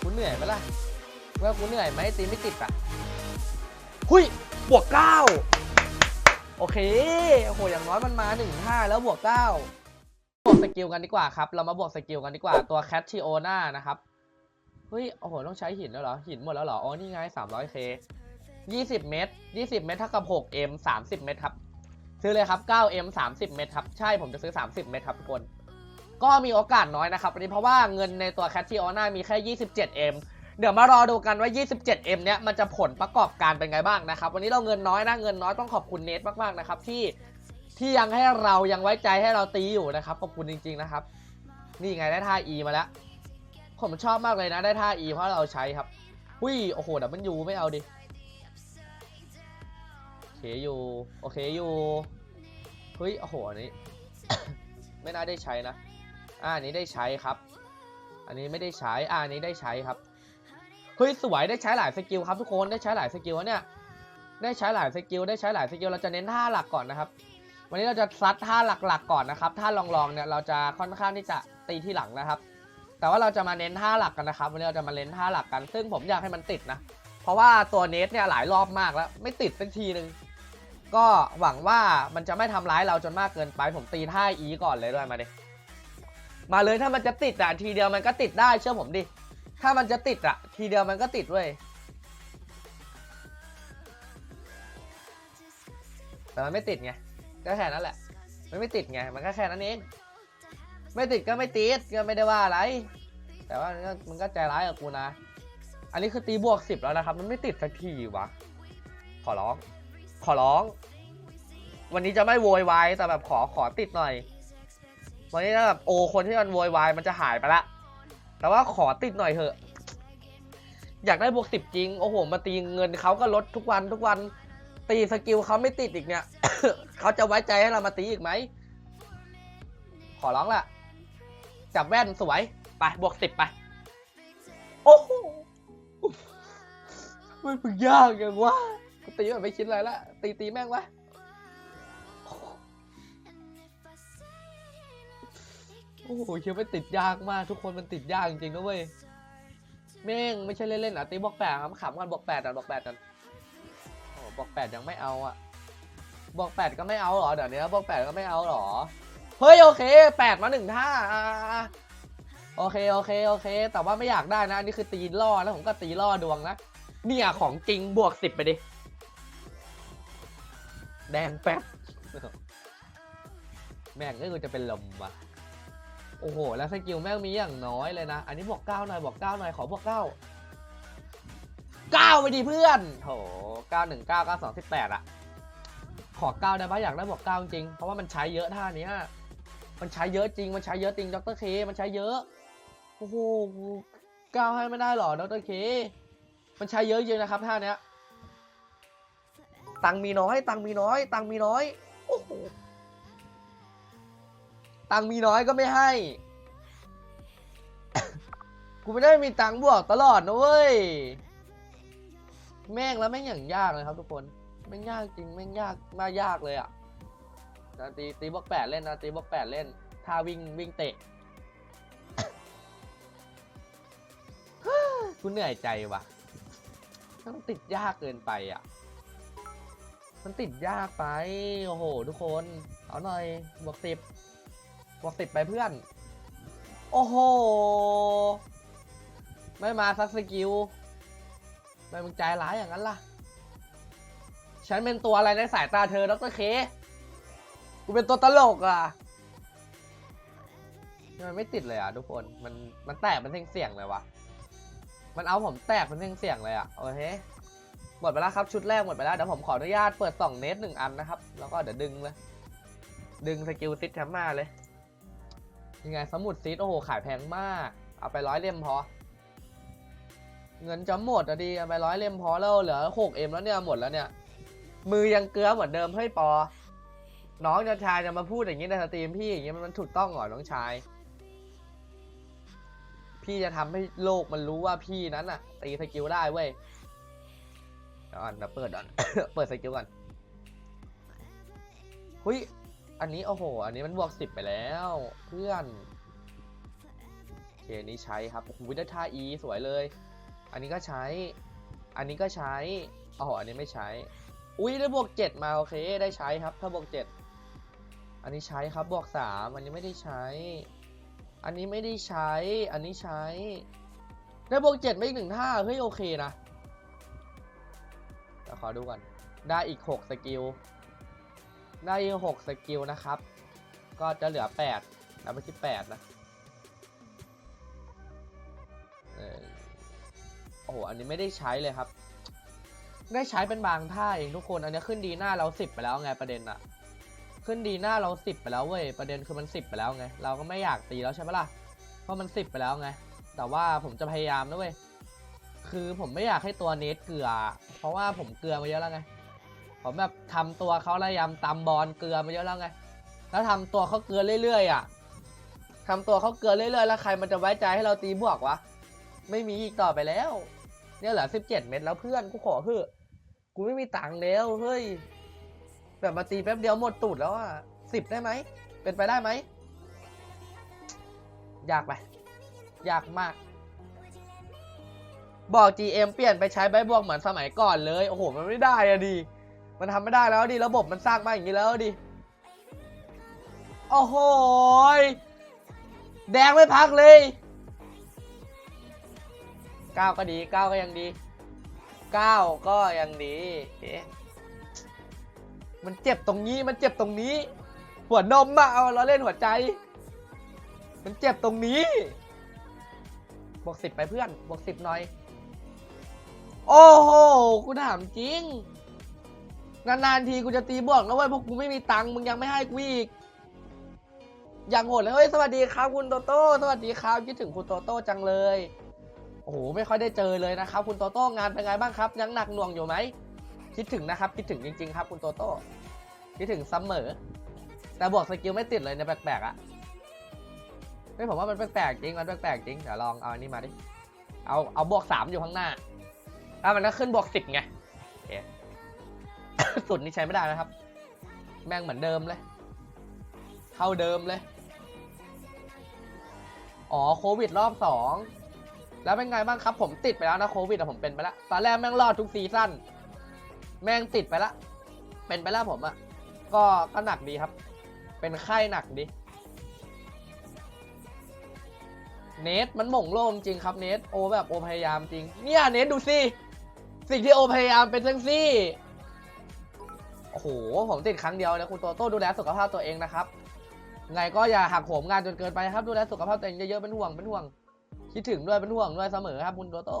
กูเหนื่อยไหมล่ะว่ากูเหนื่อยไหมตีไม่ติดอะหุยบวกเก้าโอเคโอ้โหอย่างน้อยมันมาหนึ่งห้าแล้วบวกเก้าบวกสกิลกันดีกว่าครับ เรามาบวกสกิลกันดีกว่าตัวแคทชิโอนานะครับเฮ้ยโอ้โหต้องใช้หินแล้วเหรอ หินหมดแล้วเหรอ อ๋อ นี่ไง 300k 20เมตร20เมตรเท่ากับ 6m 30เมตรครับ ซื้อเลยครับ 9m 30เมตรครับ ใช่ผมจะซื้อ30เมตรครับทุกคน ก็มีโอกาสน้อยนะครับวันนี้เพราะว่าเงินในตัวแคทชิโอนามีแค่ 27m เดี๋ยวมารอดูกันว่า 27m เนี้ยมันจะผลประกอบการเป็นไงบ้างนะครับ วันนี้เราเงินน้อยนะ เงินน้อยต้องขอบคุณเนทมากๆนะครับที่ที่ยังให้เรายังไว้ใจให้เราตีอยู่นะครับ ขอบคุณจริง ๆนะครับ นี่ไงได้ท่า E มาแล้ว ผมชอบมากเลยนะได้ท่า E เพราะเราใช้ครับหุ้ยโอ้โหดับเบิลยูไม่เอาดิโอเคอยู่โอเคอยู่เฮ้ยโอ้โหอันนี้ ไม่น่าได้ใช้นะ อ่าอันนี้ได้ใช้ครับ อันนี้ไม่ได้ใช้อ่าอันนี้ได้ใช้ครับเฮ้ยสวยได้ใช้หลายสกิลครับทุกคนได้ใช้หลายสกิลเนี่ยได้ใช้หลายสกิลได้ใช้หลายสกิลเราจะเน้นท่าหลักก่อนนะครับ วันนี้เราจะซัดท่าหลักๆก่อนนะครับท่าลองๆเนี่ยเราจะค่อนข้างที่จะตีที่หลังนะครับ แต่ว่าเราจะมาเน้นท่าหลักกันนะครับ วันนี้เราจะมาเน้นท่าหลักกัน ซึ่งผมอยากให้มันติดนะเพราะว่าตัวเนสเนี่ยหลายรอบมากแล้วไม่ติดสักทีหนึ่งก็หวังว่ามันจะไม่ทำร้ายเราจนมากเกินไปผมตีท่าอีก่อนเลยด้วยมาดิ มาเลยถ้ามันจะติดอะทีเดียวมันก็ติดได้เชื่อผมดิ ถ้ามันจะติดอะ ทีเดียวมันก็ติดเว้ยแต่มันไม่ติดไงก็แค่นั้นแหละ มันไม่ติดไงมันก็แค่นั้นเองไม่ติดก็ไม่ติดก็ไม่ได้ว่าอะไร แต่ว่ามันก็มันก็ใจร้ายกับกูนะ อันนี้คือตีบวกสิบแล้วนะครับ มันไม่ติดสักทีวะขอร้อง ขอร้อง วันนี้จะไม่โวยวายแต่แบบขอขอติดหน่อย วันนี้ถ้าแบบโอคนที่มันโวยวายมันจะหายไปละ แต่ว่าขอติดหน่อยเถอะ อยากได้บวกสิบจริง โอ้โห มาตีเงินเขาก็ลดทุกวันทุกวัน ตีสกิลเขาไม่ติดอีกเนี่ย เขาจะไว้ใจให้เรามาตีอีกไหม ขอร้องละจับแว่นสวย ไปบวกสิบไป โอ้โหมันเพิ่งยากอย่างวะตีแบบไม่คิดอะไรละ ตีตีแม่งวะ โอ้โหคิดว่าติดยากมากทุกคนมันติดยากจริงๆนะเว้ยแม่งไม่ใช่เล่นๆอะตีบอกแปดครับขำกันบอกแปดกันบอกแปดกันโอ้บอกแปดยังไม่เอาอะบอกแปดก็ไม่เอาหรอเดี๋ยวนี้บอกแปดก็ไม่เอาหรอเฮ้ยโอเคแปดมาหนึ่งท่าโอเคโอเคโอเค แต่ว่าไม่อยากได้นะอันนี่คือตีล่อแล้วผมก็ตีล่อดวงนะเนี่ยของจริงบวกสิบไปดิแดงแป๊บแม่งก็คือจะเป็นลมว่ะ โอ้โห แล้วสกิลแม่งมีอย่างน้อยเลยนะ อันนี้บอกเก้าหน่อยบอกเก้าหน่อยขอบอกเก้าเก้าไปดิเพื่อนโถเก้าหนึ่งเก้าเก้าสองสิบแปดอะขอเก้าได้ปะอยากได้บอกเก้าจริง เพราะว่ามันใช้เยอะท่าเนี้ยมันใช้เยอะจริง มันใช้เยอะจริง ดรเค มันใช้เยอะ โอ้โหเก้าให้ไม่ได้หรอ ดรเค มันใช้เยอะจริงนะครับท่าเนี้ยตังมีน้อย ตังมีน้อย ตังมีน้อย ตังค์มีน้อยก็ไม่ให้ กูไม่ได้มีตังค์บวกตลอดนะเว้ย แม่งแล้วแม่งอย่างยากเลยครับทุกคน แม่งยากจริงแม่งยากมากยากเลยอะนะตีตีบล็อกแปดเล่นนะตีบล็อกแปดเล่นท่าวิ่งวิ่งเตะกูเหนื่อยใจว่ะมันติดยากเกินไปอะ มันติดยากไป โอ้โห ทุกคน เอาหน่อยบวกสิบ บวกสิบไปเพื่อน โอ้โห ไม่มาซักสกิลไม่มึงใจร้ายอย่างนั้นล่ะ ฉันเป็นตัวอะไรในสายตาเธอดรเค กูเป็นตัวตลกอะมันไม่ติดเลยอะทุกคน มันมันแตกเป็นเสียงๆเลยวะมันเอาผมแตกเป็นเสียงๆเลยอะโอเคหมดไปแล้วครับชุดแรกหมดไปแล้วเดี๋ยวผมขออนุญาตเปิดสองเนตหนึ่งอันนะครับ แล้วก็เดี๋ยวดึงเลย ดึงสกิลซิดแทมมาเลย ยังไงสมุดซิดโอ้โหขายแพงมาก เอาไปร้อยเล่มพอ เงินจะหมดอะดีเอาไปร้อยเล่มพอแล้วเหลือหกเอ็มแล้วเนี่ยหมดแล้วเนี่ย มือยังเกลือเหมือนเดิมเฮ้ยปอ น้องจะชายจะมาพูดอย่างนี้ในสตรีมพี่อย่างนี้มันถูกต้องเหรอน้องชาย พี่จะทำให้โลกมันรู้ว่าพี่นั้นอะตีสกิลได้เว้ยเดี๋ยวก่อนเดี๋ยวเปิดก่อนเปิดสกิลก่อนหุย อันนี้โอ้โห อันนี้มันบวกสิบไปแล้ว เพื่อนอันนี้ใช้ครับโอ้โหได้ท่า E สวยเลย อันนี้ก็ใช้ อันนี้ก็ใช้โอ๋ออันนี้ไม่ใช้ อุ้ยได้บวกเจ็ดมาโอเคได้ใช้ครับ ถ้าบวกเจ็ดอันนี้ใช้ครับบวกสามอันนี้ไม่ได้ใช้ อันนี้ไม่ได้ใช้ อันนี้ใช้ ได้บวกเจ็ดไม่อีกหนึ่งท่าเฮ้ยโอเคนะขอดูก่อนได้อีกหกสกิล ได้อีกหกสกิลนะครับ ก็จะเหลือแปดนับไปที่แปดนะโอ้โห อันนี้ไม่ได้ใช้เลยครับ ได้ใช้เป็นบางท่าเองทุกคน อันนี้ขึ้นดีหน้าเราสิบไปแล้วไงประเด็นอะขึ้นดีหน้าเราสิบไปแล้วเว้ย ประเด็นคือมันสิบไปแล้วไง เราก็ไม่อยากตีแล้วใช่ปะล่ะ เพราะมันสิบไปแล้วไง แต่ว่าผมจะพยายามนะเว้ย คือผมไม่อยากให้ตัวเนทเกลือ เพราะว่าผมเกลือมาเยอะแล้วไง ผมแบบทำตัวเขาระยำตำบอลเกลือมาเยอะแล้วไง แล้วทำตัวเขาเกลือเรื่อยๆอะทำตัวเขาเกลือเรื่อยๆแล้วใครมันจะไว้ใจให้เราตีบวกวะ ไม่มีอีกต่อไปแล้ว เนี่ยเหลือสิบเจ็ดเม็ดแล้วเพื่อนกูขอเถอะกูไม่มีตังค์แล้วเฮ้ย แบบมาตีแป๊บเดียวหมดตูดแล้วอะสิบได้ไหม เป็นไปได้ไหม ยากไป ยากมาก บอก GM เปลี่ยนไปใช้ใบบวกเหมือนสมัยก่อนเลย โอ้โห มันไม่ได้อะดิ มันทำไม่ได้แล้วดิ ระบบมันสร้างมาอย่างนี้แล้วดิ โอ้โหยแดงไม่พักเลยเก้าก็ดีเก้าก็ยังดีเก้าก็ยังดีเอ๊ะมันเจ็บตรงนี้มันเจ็บตรงนี้ หัวนมอะเอาเราเล่นหัวใจ มันเจ็บตรงนี้บวกสิบไปเพื่อนบวกสิบหน่อย โอ้โหกูถามจริง นานๆทีกูจะตีบวกนะเว้ยเพราะกูไม่มีตังค์มึงยังไม่ให้กูอีก อย่างโหดเลยเฮ้ยสวัสดีครับคุณโตโต้สวัสดีครับคิดถึงคุณโตโต้จังเลย โอ้โหไม่ค่อยได้เจอเลยนะครับ คุณโตโต้งานเป็นไงบ้างครับยังหนักหน่วงอยู่ไหมคิดถึงนะครับคิดถึงจริง ๆ ครับ คุณโตโต้คิดถึงเสมเมอร์แต่บวกสกิลไม่ติดเลยในยแปลกๆอะไม่ผมว่ามันแปลกๆจริงมันแปลกๆจริงเดี๋ยวลองเอาอันนี้มาดิเอาเอาบวกสามอยู่ข้างหน้าอะมันก็ขึ้นบวกสิบไงโอเค สุดนี้ใช้ไม่ได้นะครับ แม่งเหมือนเดิมเลย เท่าเดิมเลย อ๋อโควิดรอบสองแล้วเป็นไงบ้างครับ ผมติดไปแล้วนะโควิดอะผมเป็นไปแล้วตอนแรกแม่งรอดทุกซีซั่นแม่งติดไปละเป็นไปแล้วผมอะก็ก็หนักดีครับ เป็นไข้หนักดีเนทมันหม่งโลมจริงครับเนทโอแบบโอพยายามจริง เนี่ยเนทดูสิสิ่งที่โอพยายามเป็นทั้งซี่ โอ้โห ผมติดครั้งเดียวนะคุณโตโต้ดูแลสุขภาพตัวเองนะครับ ไงก็อย่าหักโหมงานจนเกินไปครับ ดูแลสุขภาพตัวเองเยอะๆ เป็นห่วง เป็นห่วง คิดถึงด้วย เป็นห่วงด้วยเสมอครับคุณโตโต้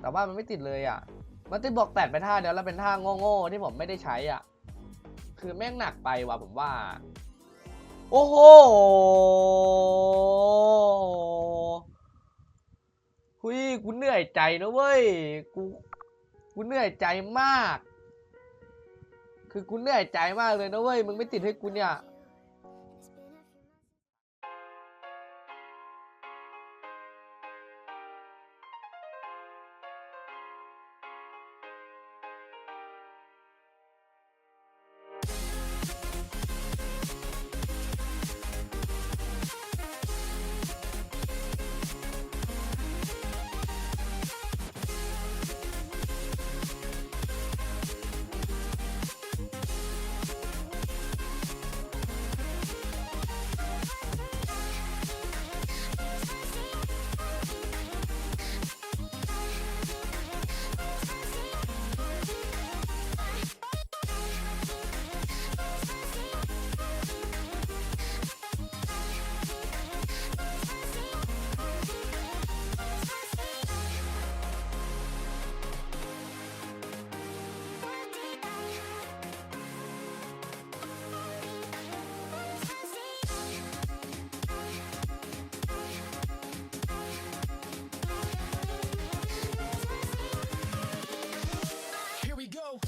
แต่ว่ามันไม่ติดเลยอะ มันติดบอกแปดไปท่าเดียวแล้วเป็นท่าโง่ๆที่ผมไม่ได้ใช้อะ คือแม่งหนักไปว่ะผมว่า โอ้โห หุยกูเหนื่อยใจนะเว้ย กู กูเหนื่อยใจมาก คือกูเหนื่อยใจมากเลยนะเว้ย มึงไม่ติดให้กูเนี่ย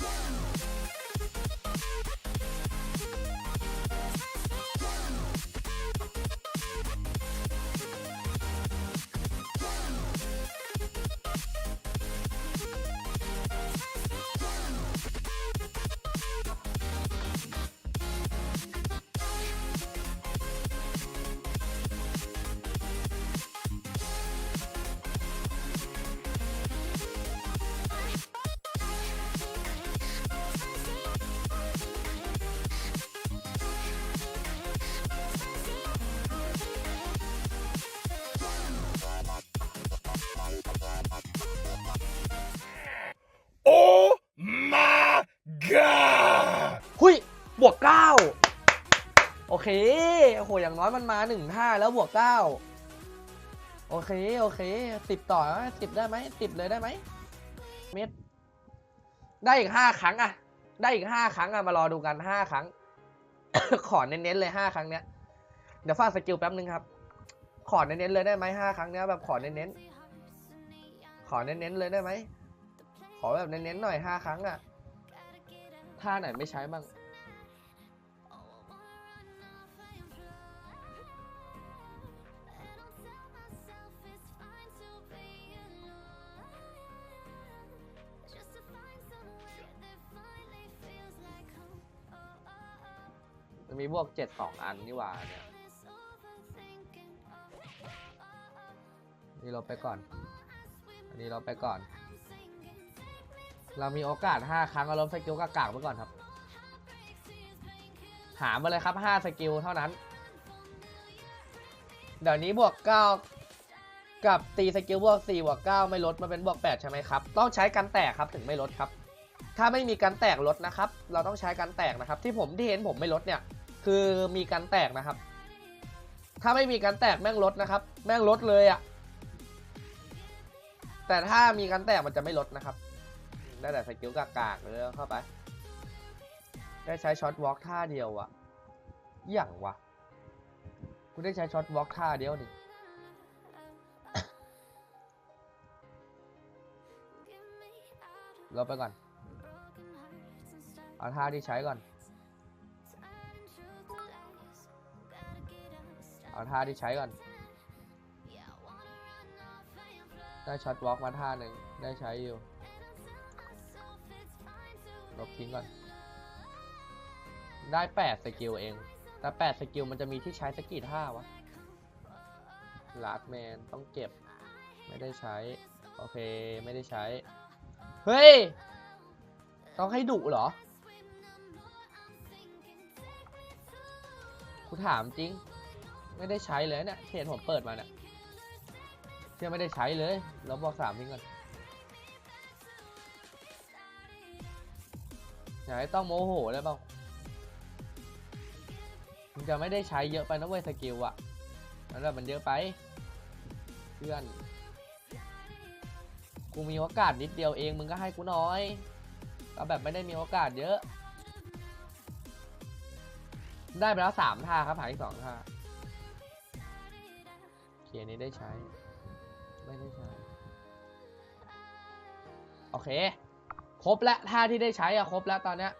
Yeah. มันมาหนึ่งท่าแล้วบวกเก้าโอเค โอเคสิบต่อสิบได้ไหมสิบเลยได้ไหมเม็ด ได้อีกห้าครั้งอะได้อีกห้าครั้งอะมารอดูกันห้าครั้ง ขอเน้นๆเลยห้าครั้งเนี้ยเดี๋ยวฝากสกิลแป๊บนึงครับ ขอเน้นๆเลยได้ไหมห้าครั้งเนี้ยแบบขอเน้นๆขอเน้นๆเลยได้ไหมขอแบบเน้นๆหน่อยห้าครั้งอะท่าไหนไม่ใช้บ้าง มันมีบวกเจ็ดสองอันนี่หว่าเนี่ยนี่เราไปก่อน อันนี้เราไปก่อน เรามีโอกาสห้าครั้งเราล้มสกิลกากากไปก่อนครับ หามาเลยครับห้าสกิลเท่านั้น เดี๋ยวนี้บวกเก้ากับตีสกิลบวกสี่บวกเก้าไม่ลดมาเป็นบวกแปดใช่ไหมครับ ต้องใช้กันแตกครับถึงไม่ลดครับ ถ้าไม่มีการแตกลดนะครับ เราต้องใช้การแตกนะครับ ที่ผมที่เห็นผมไม่ลดเนี่ย คือมีการแตกนะครับ ถ้าไม่มีการแตกแม่งลดนะครับ แม่งลดเลยอะแต่ถ้ามีการแตกมันจะไม่ลดนะครับ ได้แต่สกิลกากๆเลยเข้าไป ได้ใช้ช็อตวอล์กท่าเดียวอะอย่างวะกูได้ใช้ช็อตวอล์กท่าเดียวนี่เราไปก่อน เอาท่าที่ใช้ก่อน เอาท่าที่ใช้ก่อน ได้ช็อตวอล์กมาท่าหนึ่งได้ใช้อยู่ลบทิ้งก่อน ได้แปดสกิลเอง แต่แปดสกิลมันจะมีที่ใช้สกกี่ท่าวะลาดแมนต้องเก็บ ไม่ได้ใช้ โอเค ไม่ได้ใช้ เฮ้ย ต้องให้ดุเหรอกูถามจริง ไม่ได้ใช้เลยเนี่ยเห็นผมเปิดมาเนี่ยเชื่อไม่ได้ใช้เลยลบบอกสามทิ้งก่อนอย่าให้ต้องโมโหเลยเปล่ามึงจะไม่ได้ใช้เยอะไปนะเว้ยสกิลอะแล้วแบบมันเยอะไปเพื่อนกูมีโอกาสนิดเดียวเองมึงก็ให้กูน้อยก็แบบไม่ได้มีโอกาสเยอะ ได้ไปแล้วสามท่าครับหายสองท่า เขียนนี้ได้ใช้ ไม่ได้ใช้ โอเค ครบแล้วท่าที่ได้ใช้อะครบแล้วตอนเนี้ย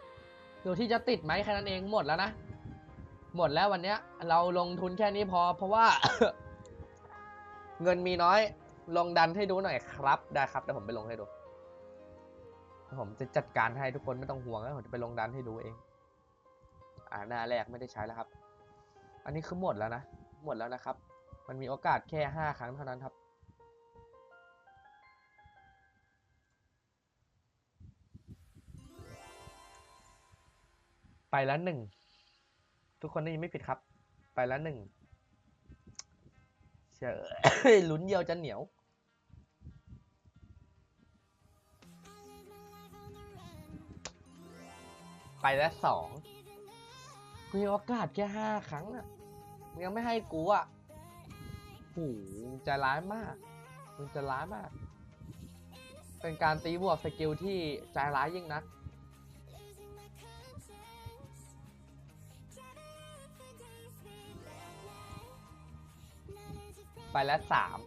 อยู่ที่จะติดไหมแค่นั้นเองหมดแล้วนะ หมดแล้ววันเนี้ย เราลงทุนแค่นี้พอ เพราะว่า เงินมีน้อย ลงดันให้ดูหน่อยครับ ได้ครับเดี๋ยวผมไปลงให้ดู ผมจะจัดการให้ทุกคนไม่ต้องห่วงนะผมจะไปลงดันให้ดูเอง อ่าหน้าแรกไม่ได้ใช้แล้วครับ อันนี้คือหมดแล้วนะ หมดแล้วนะครับ มันมีโอกาสแค่ห้าครั้งเท่านั้นครับ ไปแล้วหนึ่ง ทุกคนได้ยินไม่ผิดครับ ไปแล้วหนึ่งเชื่อลุ้นเดียวจะเหนียวไปแล้วสองมีโอกาสแค่ห้าครั้งอะมึงยังไม่ให้กูอะ หมึงใจะร้ายมากมึงใจะร้ายมาก เป็นการตีบวกสกิลที่ใจร้ายยิ่งนัก ไปแล้วสาม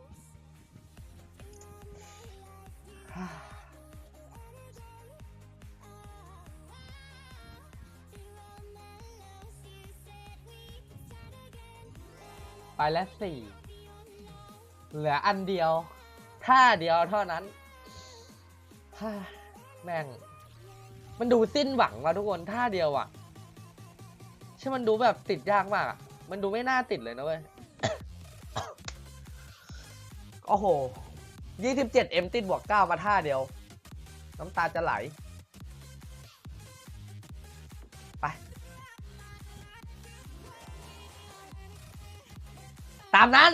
ไปแล้วสี่ เหลืออันเดียวท่าเดียวเท่านั้นฮ่าแม่ง มันดูสิ้นหวังว่ะทุกคนท่าเดียวอะใช่มันดูแบบติดยากมากอะ มันดูไม่น่าติดเลยนะเว้ยโอ้โหยี่สิบเจ็ดเอ็มติดบวกเก้ามาท่าเดียว น้ำตาจะไหล ไป ตามนั้น